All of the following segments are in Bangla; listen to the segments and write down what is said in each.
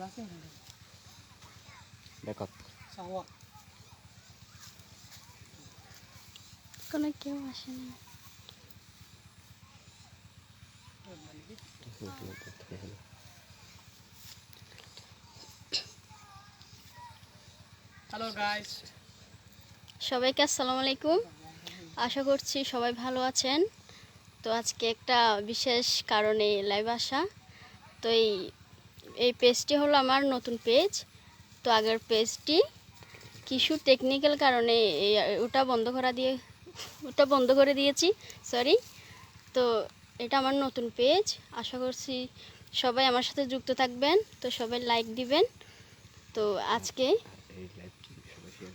সাইকেল আছে ব্যাকআপ চাওয়া কোনো কেউ আসেনি। হ্যালো গাইস সবাইকে আসসালামু আলাইকুম। আশা করছি সবাই ভালো আছেন। তো আজকে একটা বিশেষ কারণে লাইভ আসা। তো এই এই পেজটি হলো আমার নতুন পেজ। তো আগের পেজটি কিছু টেকনিক্যাল কারণে ওটা বন্ধ করা দিয়ে, ওটা বন্ধ করে দিয়েছি সরি তো এটা আমার নতুন পেজ। আশা করছি সবাই আমার সাথে যুক্ত থাকবেন। তো সবাই লাইক দিবেন। তো আজকে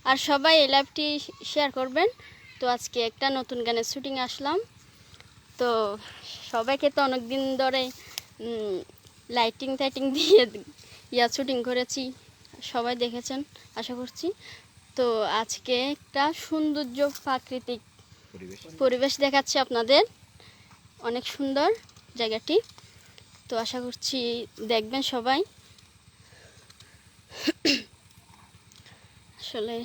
আর সবাই এই লাইভটি শেয়ার করবেন। তো আজকে একটা নতুন গানের শুটিং আসলাম। তো সবাইকে তো অনেক দিন ধরে লাইটিং টাইটিং দিয়ে ইয়া শুটিং করেছি সবাই দেখেছেন আশা করছি। তো আজকে একটা সৌন্দর্য প্রাকৃতিক পরিবেশ। পরিবেশ দেখাচ্ছি আপনাদের অনেক সুন্দর জায়গাটি। তো আশা করছি দেখবেন সবাই। আসলে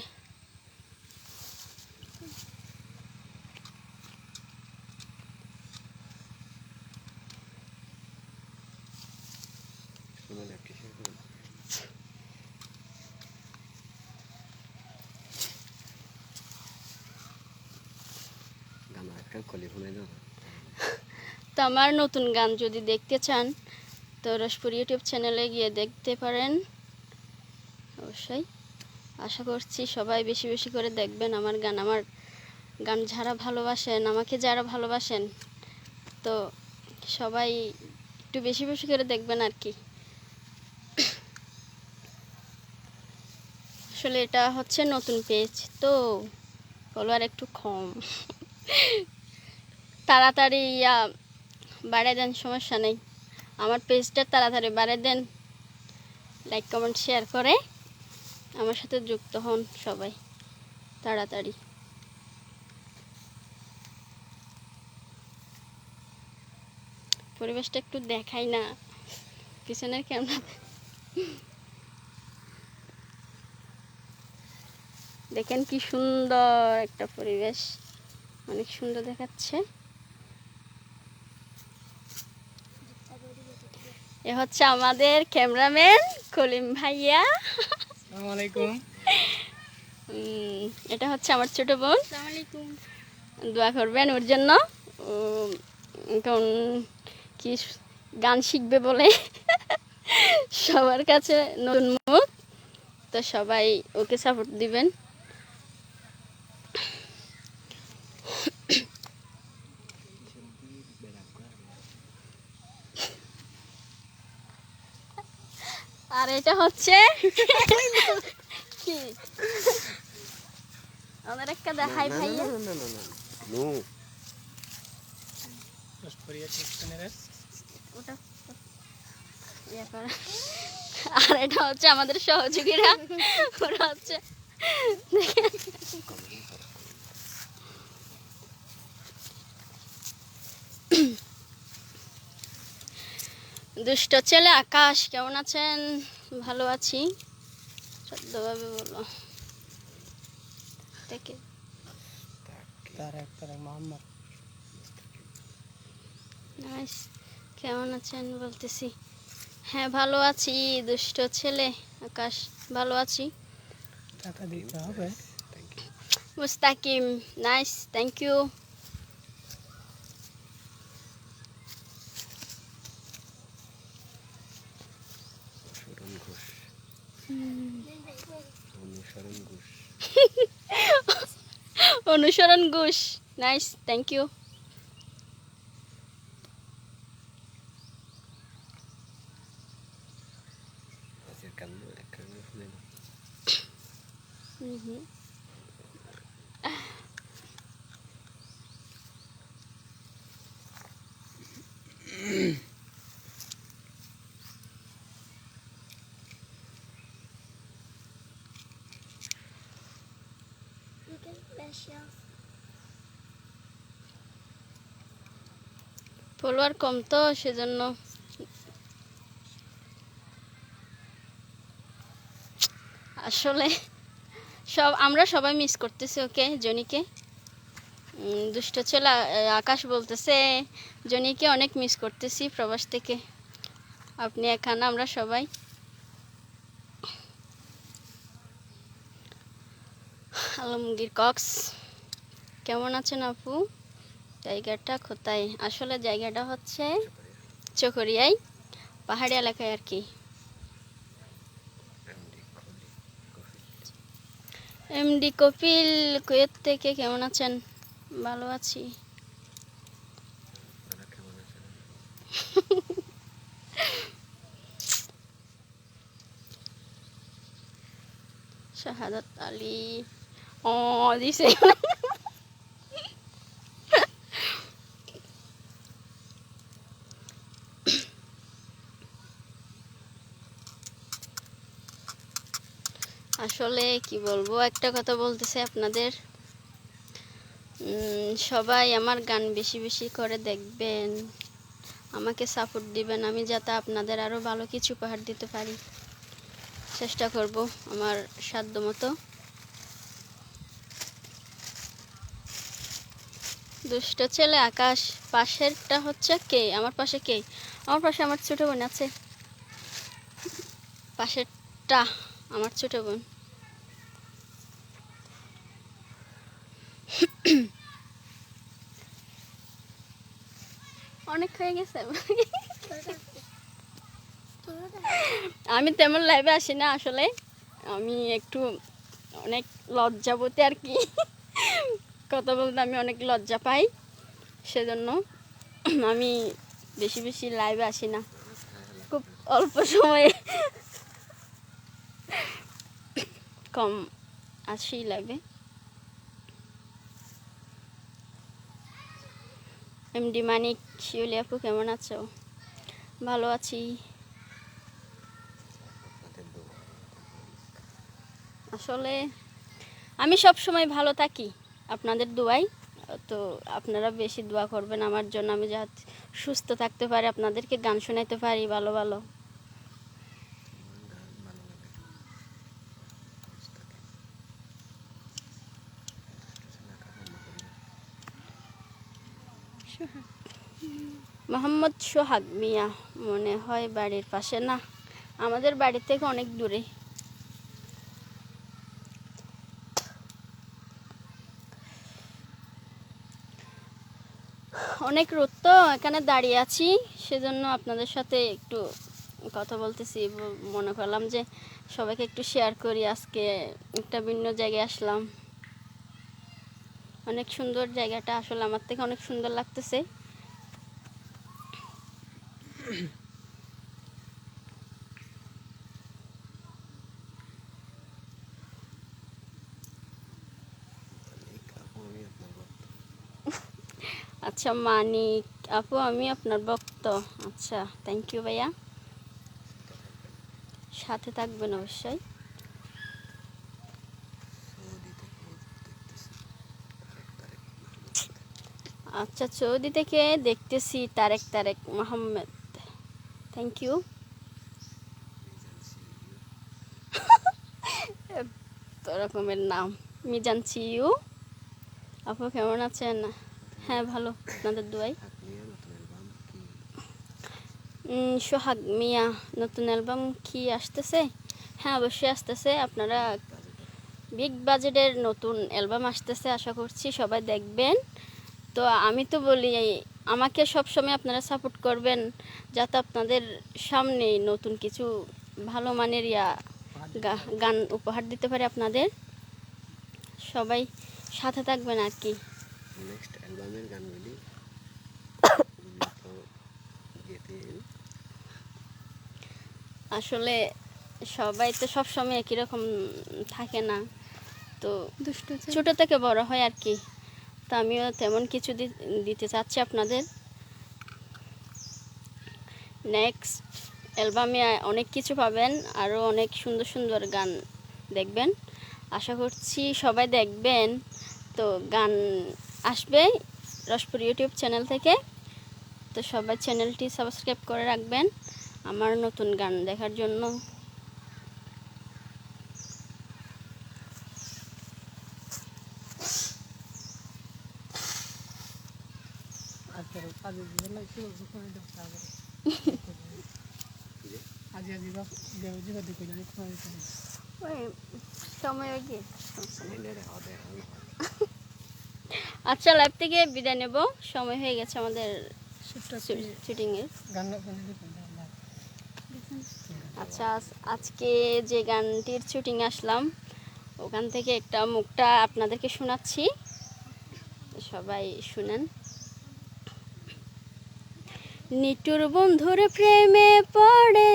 কোনো লাইভটি শেয়ার করুন গান একটা কলি ফোনে দাও তো আমার নতুন গান যদি দেখতে চান, তো রসপুর ইউটিউব চ্যানেলে গিয়ে দেখতে পারেন। অবশ্যই। আশা করছি সবাই বেশি বেশি করে দেখবেন আমার গান। আমার গান যারা ভালোবাসেন, আমাকে যারা ভালোবাসেন, তো সবাই একটু বেশি বেশি করে দেখবেন আর কি। আসলে এটা হচ্ছে নতুন পেজ, তো ফলোয়ার একটু কম। তাড়াতাড়ি, ইয়া বাড়াই দেন, সমস্যা নেই। আমার পেজটা তাড়াতাড়ি বাড়াই দেন। লাইক কমেন্ট শেয়ার করে। আমার সাথে যুক্ত হন সবাই। তাড়াতাড়ি। পরিবেশটা একটু দেখাই না। পিছনের ক্যামেরা দেখেন কি সুন্দর একটা পরিবেশ। অনেক সুন্দর দেখাচ্ছে। এ হচ্ছে আমাদের ক্যামেরাম্যান কলিম ভাইয়া। আলাইকুম এটা হচ্ছে আমার ছোট বোন। দোয়া করবেন ওর জন্য। কি গান শিখবে বলে সবার কাছে নতুন মুখ। তো সবাই ওকে সাপোর্ট দিবেন। আর এটা হচ্ছে কি একটা দেখাই না, না, না, না, না, না, না। নো রসপুরিয়া ওটা ইয়ে করে। আর এটা হচ্ছে আমাদের সহযোগীরা ওরা হচ্ছে দুষ্ট ছেলে আকাশ কেমন আছেন? ভালো আছি। সদ্যভাবে বলো নাইস কেমন আছেন? বলতেছি। হ্যাঁ ভালো আছি দুষ্ট ছেলে আকাশ ভালো আছি। টাকা দিতে হবে। মুস্তাকিম নাইস থ্যাংক ইউ অনুসরণ ঘোষ অনুসরণ ঘোষ নাইস থ্যাংক ইউ আজকের গান একটা ফোনে দাও ফলোয়ার কম তো, সেজন্য। আসলে সব, আমরা সবাই মিস করতেছি ওকে জনিকে। দুষ্ট ছেলে আকাশ বলতেছে, জনিকে অনেক মিস করতেছি প্রবাস থেকে। আপনি এখানে আমরা সবাই। আলমগীর কক্স। কেমন আছেন আপু? জায়গাটা কোথায়? আসলে জায়গাটা হচ্ছে চকরিয়ায়, পাহাড়ি এলাকায় আর কি। এমডি কপিল, কুয়েত থেকে কেমন আছেন? ভালো আছি। শাহাদাত আলী। ও দিছে আসলে কি বলব, একটা কথা বলতেছে আপনাদের। সবাই আমার গান বেশি বেশি করে দেখবেন। আমাকে সাপোর্ট দিবেন, আমি যাতে আপনাদের আরও ভালো কিছু উপহার দিতে পারি। চেষ্টা করব আমার সাধ্য মতো দুষ্ট ছেলে আকাশ, পাশেরটা হচ্ছে কে? আমার পাশে কে? আমার পাশে আমার ছোট বোন আছে। পাশেরটা আমার ছোট বোন। অনেক হয়ে গেছে। আমি তেমন লাইভে আসি না আসলে। আমি একটু অনেক লজ্জাবতী আর কি। কথা বলতে আমি অনেক লজ্জা পাই, সেজন্য আমি বেশি বেশি লাইভে আসি না। খুব অল্প সময়ে কম আসি লাইভে এমডি মানিক শিউলি আপু কেমন আছো? ভালো আছি। আসলে আমি সব সময় ভালো থাকি। আপনাদের দোয়াই। তো আপনারা বেশি দোয়া করবেন আমার জন্য। আমি যা সুস্থ থাকতে পারি, আপনাদেরকে গান শোনাইতে পারি। ভালো ভালো। মোহাম্মদ সোহাগ মিয়া মনে হয় বাড়ির পাশে। না, আমাদের বাড়ি থেকে অনেক দূরে। অনেক রোদ তো, এখানে দাঁড়িয়ে আছি। সেজন্য আপনাদের সাথে একটু কথা বলতেছি মনে করলাম যে সবাইকে একটু শেয়ার করি। আজকে একটা ভিন্ন জায়গায় আসলাম। অনেক সুন্দর জায়গাটা আসলে আমার থেকে অনেক সুন্দর লাগতেছে এই কাপড় আমি আপনার ভক্ত আচ্ছা মানিক আপু, আমি আপনার ভক্ত। আচ্ছা থ্যাংক ইউ ভাইয়া। সাথে থাকবেন অবশ্যই। আচ্ছা সৌদি থেকে দেখতেছি তারেক তারেক মোহাম্মদ। থ্যাংক ইউ রকমের নাম। মিজানছি ইউ আপু, কেমন আছেন? হ্যাঁ ভালো। আপনাদের দোয়াই? সোহাগ মিয়া, নতুন অ্যালবাম কি আসতেছে? হ্যাঁ অবশ্যই আসতেছে। আপনারা বিগ বাজেটের নতুন অ্যালবাম আসতেছে, আশা করছি সবাই দেখবেন। তো আমি তো বলি আমাকে সব সময় আপনারা সাপোর্ট করবেন, যাতে আপনাদের সামনে নতুন কিছু ভালো মানের ইয়া গান উপহার দিতে পারে আপনাদের। সবাই সাথে থাকবেন আর কি। অ্যালবামের গানগুলি আসলে সবাই তো সব সময় একই রকম থাকে না। তো ছোট থেকে বড় হয় আর কি। তো আমিও তেমন কিছু দিতে চাচ্ছি আপনাদের। নেক্সট অ্যালবামে অনেক কিছু পাবেন আরও অনেক সুন্দর সুন্দর গান দেখবেন। আশা করছি সবাই দেখবেন। তো গান আসবে রসপুর ইউটিউব চ্যানেল থেকে। তো সবাই চ্যানেলটি সাবস্ক্রাইব করে রাখবেন আমার নতুন গান দেখার জন্য। সময় আচ্ছা লাইভ থেকে বিদায় নেব। সময় হয়ে গেছে আমাদের শুটিংয়ের আচ্ছা আজকে যে গানটির শুটিং আসলাম ওখান থেকে একটা মুখটা আপনাদেরকে শোনাচ্ছি। সবাই শুনেন। নিটুর বন্ধুর প্রেমে পড়ে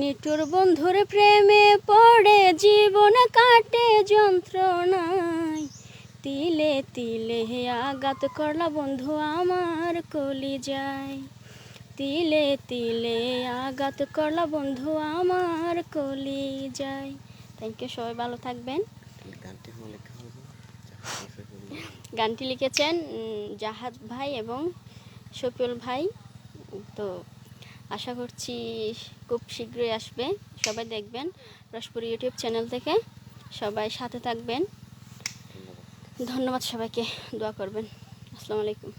নিটুর বন্ধুর প্রেমে পড়ে জীবন কাটে যন্ত্রণায়। তিলে তিলে হে আঘাত করলা বন্ধু আমার কলি যায় তিলে তিলে আঘাত করলা বন্ধু আমার কলি যায় থ্যাংক ইউ সবাই ভালো থাকবেন। গানটি লিখেছেন জাহাজ ভাই এবং শফিউল ভাই। তো আশা করছি খুব শীঘ্রই আসবে। সবাই দেখবেন রসপুর ইউটিউব চ্যানেল থেকে। সবাই সাথে থাকবেন। ধন্যবাদ সবাইকে দোয়া করবেন। আসসালামু আলাইকুম।